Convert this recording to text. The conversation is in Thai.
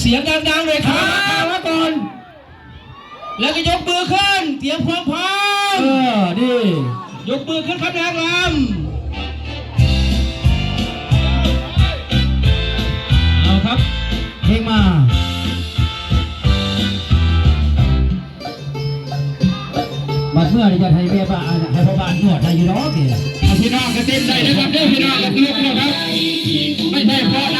เสียงดังๆเลยครับมาก่อน แล้วก็ยกมือขึ้น เตรียมความพร้อม เออดียกมือขึ้นครับนางรำเอาครับ เพลงมาบัดเมื่อจะให้แม่บ้านให้พ่อบ้านนวดได้อยู่เอาเกเอาพี่น้องก็เต็มใจนะครับเด้อพี่น้องกระตุกนะครับ ไม่ใช่เพราะนะ